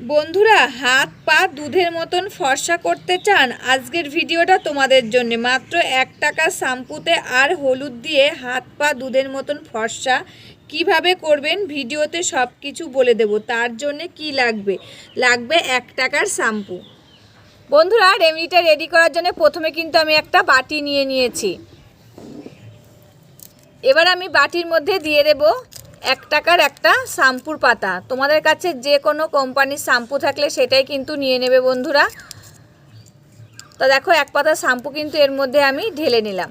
বন্ধুরা, হাত, পা, দুধের মতন ফর্সা করতে চান, আজকের ভিডিওটা তোমাদের জন্য। মাত্র এক টাকা শ্যাম্পুতে আর হলুদ দিয়ে হাত, পা, দুধের মতন ফর্সা কীভাবে করবেন, ভিডিওতে সব কিছু বলে দেব। তার জন্য কি লাগবে? লাগবে এক টাকার শ্যাম্পু। বন্ধুরা, রেমেডিটা রেডি করার জন্য প্রথমে কিন্তু আমি একটা বাটি নিয়ে নিয়েছি। এবার আমি বাটির মধ্যে দিয়ে দেব এক টাকার একটা শ্যাম্পুর পাতা। তোমাদের কাছে যে কোনো কোম্পানির শ্যাম্পু থাকলে সেটাই কিন্তু নিয়ে নেবে বন্ধুরা। তো দেখো, এক পাতা শ্যাম্পু কিন্তু এর মধ্যে আমি ঢেলে নিলাম।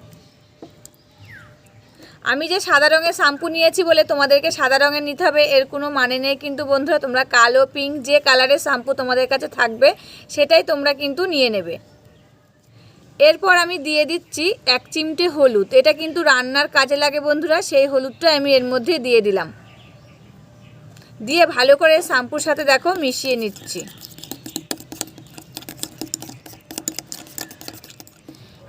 আমি যে সাদা রঙের শ্যাম্পু নিয়েছি বলে তোমাদেরকে সাদা রঙের নিতে হবে, এর কোনো মানে নেই কিন্তু বন্ধুরা। তোমরা কালো পিঙ্ক যে কালারের শ্যাম্পু তোমাদের কাছে থাকবে, সেটাই তোমরা কিন্তু নিয়ে নেবে। এরপর আমি দিয়ে দিচ্ছি এক চিমটে হলুদ। এটা কিন্তু রান্নার কাজে লাগে বন্ধুরা, সেই হলুদটা আমি এর মধ্যে দিয়ে দিলাম। দিয়ে ভালো করে শ্যাম্পুর সাথে দেখো মিশিয়ে নিচ্ছি।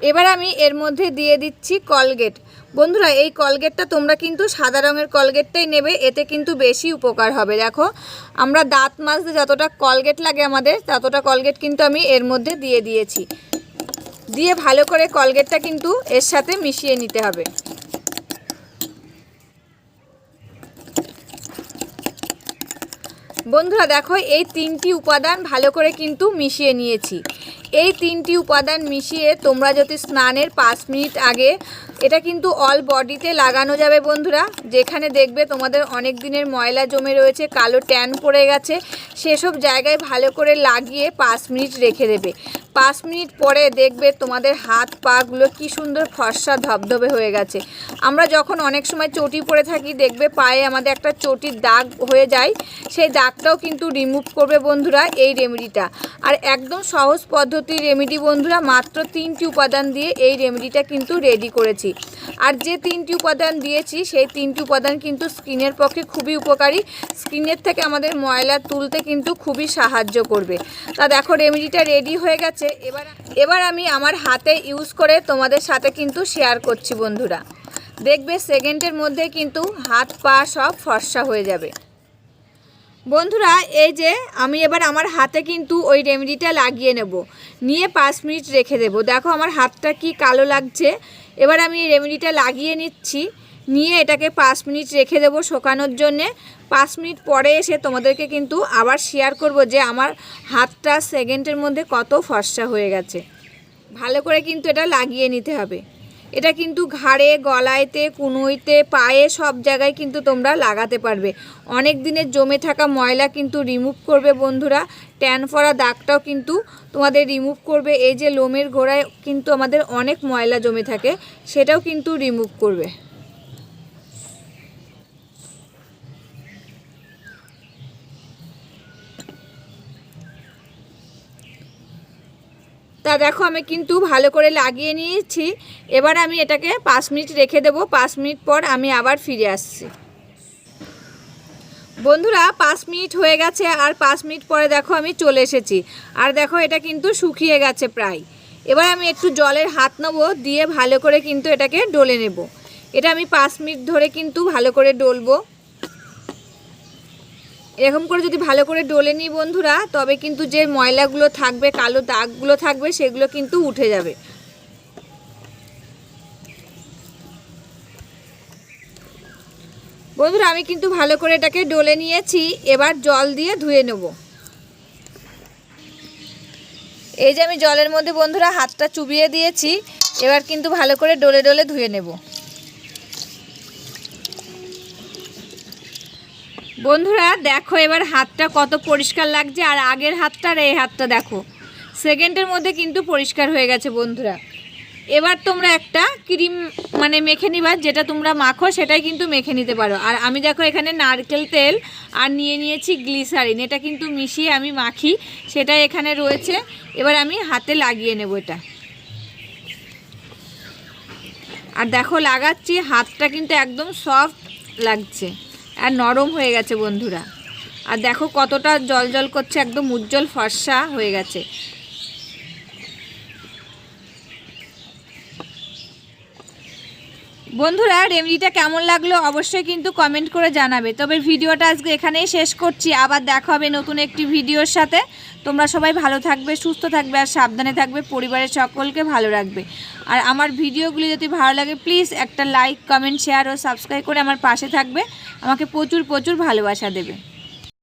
এবার আমি এর মধ্যে দিয়ে দিচ্ছি কলগেট। বন্ধুরা, এই কলগেটটা তোমরা কিন্তু সাদা রঙের কলগেটটাই নেবে, এতে কিন্তু বেশি উপকার হবে। দেখো, আমরা দাঁত মাজতে যতটা কলগেট লাগে আমাদের, ততটা কলগেট কিন্তু আমি এর মধ্যে দিয়ে দিয়েছি। দিয়ে ভালো করে কলগেটটা কিন্তু এর সাথে মিশিয়ে নিতে হবে। বন্ধুরা দেখো, এই তিনটি উপাদান ভালো করে কিন্তু মিশিয়ে নিয়েছি। এই তিনটি উপাদান মিশিয়ে তোমরা যদি স্নানের পাঁচ মিনিট আগে, এটা কিন্তু অল বডিতে লাগানো যাবে বন্ধুরা। যেখানে দেখবে তোমাদের অনেক দিনের ময়লা জমে রয়েছে, কালো ট্যান পড়ে গেছে, সেসব জায়গায় ভালো করে লাগিয়ে পাঁচ মিনিট রেখে দেবে। পাঁচ মিনিট পরে দেখবে তোমাদের হাত পাগুলো কি সুন্দর ফর্সা ধবধবে হয়ে গেছে। আমরা যখন অনেক সময় চটি পরে থাকি, দেখবে পায়ে আমাদের একটা চটির দাগ হয়ে যায়। সেই দাগটাও কিন্তু রিমুভ করবে বন্ধুরা এই রেমেডিটা আর একদম সহজ পদ্ধতির রেমেডি বন্ধুরা, মাত্র তিনটি উপাদান দিয়ে এই রেমেডিটা কিন্তু রেডি করেছি। আর যে তিনটি উপাদান দিয়েছি, সেই তিনটি উপাদান কিন্তু স্কিনের পক্ষে খুবই উপকারী। স্কিনের থেকে আমাদের ময়লা তুলতে কিন্তু খুবই সাহায্য করবে। তা দেখো রেমেডিটা রেডি হয়ে গেছে। এবার এবার আমি আমার হাতে ইউজ করে তোমাদের সাথে কিন্তু শেয়ার করছি বন্ধুরা। দেখবে সেকেন্ডের মধ্যে কিন্তু হাত পা সব ফর্সা হয়ে যাবে। বন্ধুরা, এই যে আমি এবার আমার হাতে কিন্তু ওই রেমেডিটা লাগিয়ে নেব। নিয়ে পাঁচ মিনিট রেখে দেব। দেখো আমার হাতটা কি কালো লাগছে। এবার আমি রেমেডিটা লাগিয়ে নিচ্ছি। নিয়ে এটাকে পাঁচ মিনিট রেখে দেবো শোকানোর জন্যে। পাঁচ মিনিট পরে এসে তোমাদেরকে কিন্তু আবার শেয়ার করব যে আমার হাতটা সেকেন্ডের মধ্যে কত ফর্সা হয়ে গেছে। ভালো করে কিন্তু এটা লাগিয়ে নিতে হবে। এটা কিন্তু ঘাড়ে, গলায়তে, কুনুইতে, পায়ে সব জায়গায় কিন্তু তোমরা লাগাতে পারবে। অনেক দিনের জমে থাকা ময়লা কিন্তু রিমুভ করবে বন্ধুরা। ট্যান পড়া দাগটাও কিন্তু তোমাদের রিমুভ করবে। এই যে লোমের গোড়ায় কিন্তু আমাদের অনেক ময়লা জমে থাকে, সেটাও কিন্তু রিমুভ করবে। তা দেখো আমি কিন্তু ভালো করে লাগিয়ে নিয়েছি। এবার আমি এটাকে পাঁচ মিনিট রেখে দেবো। পাঁচ মিনিট পর আমি আবার ফিরে আসছি। বন্ধুরা, পাঁচ মিনিট হয়ে গেছে আর পাঁচ মিনিট পরে দেখো আমি চলে এসেছি। আর দেখো এটা কিন্তু শুকিয়ে গেছে প্রায়। এবার আমি একটু জলের হাত নেব, দিয়ে ভালো করে কিন্তু এটাকে ডলে নেব। এটা আমি পাঁচ মিনিট ধরে কিন্তু ভালো করে ডলবো। এরকম করে যদি ভালো করে ডলে নিই বন্ধুরা, তবে কিন্তু যে ময়লাগুলো থাকবে, কালো দাগগুলো থাকবে, সেগুলো কিন্তু উঠে যাবে। বন্ধুরা, আমি কিন্তু ভালো করে এটাকে ডলে নিয়েছি, এবার জল দিয়ে ধুয়ে নেব। এই যে আমি জলের মধ্যে বন্ধুরা হাতটা চুবিয়ে দিয়েছি, এবার কিন্তু ভালো করে ডলে ডলে ধুয়ে নেব। বন্ধুরা, দেখো এবার হাতটা কত পরিষ্কার লাগছে, আর আগের হাতটা আর এই হাতটা দেখো। সেকেন্ডের মধ্যে কিন্তু পরিষ্কার হয়ে গেছে বন্ধুরা। এবার তোমরা একটা ক্রিম মানে মেখে নিবা, যেটা তোমরা মাখো, সেটাই কিন্তু মেখে নিতে পারো। আর আমি দেখো এখানে নারকেল তেল আর নিয়ে নিয়েছি গ্লিসারিন। এটা কিন্তু মিশিয়ে আমি মাখি সেটা এখানে রয়েছে। এবার আমি হাতে লাগিয়ে নেব এটা। আর দেখো, লাগাচ্ছি, হাতটা কিন্তু একদম সফট লাগছে। আর নরম হয়ে গেছে বন্ধুরা। আর দেখো কতটা জল জল করছে, একদম উজ্জ্বল ফর্সা হয়ে গেছে। বন্ধুরা, রেমেডিটা কেমন লাগল অবশ্যই কিন্তু কমেন্ট করে জানাবে। তবে ভিডিওটা আজকে এখানেই শেষ করছি। আবার দেখা হবে নতুন একটি ভিডিওর সাথে। তোমরা সবাই ভালো থাকবে, সুস্থ থাকবে আর সাবধানে থাকবে। পরিবারের সকলকে ভালো রাখবে। আর আমার ভিডিওগুলি যদি ভালো লাগে প্লিজ একটা লাইক কমেন্ট শেয়ার ও সাবস্ক্রাইব করে আমার পাশে থাকবে। আমাকে প্রচুর প্রচুর ভালোবাসা দেবে।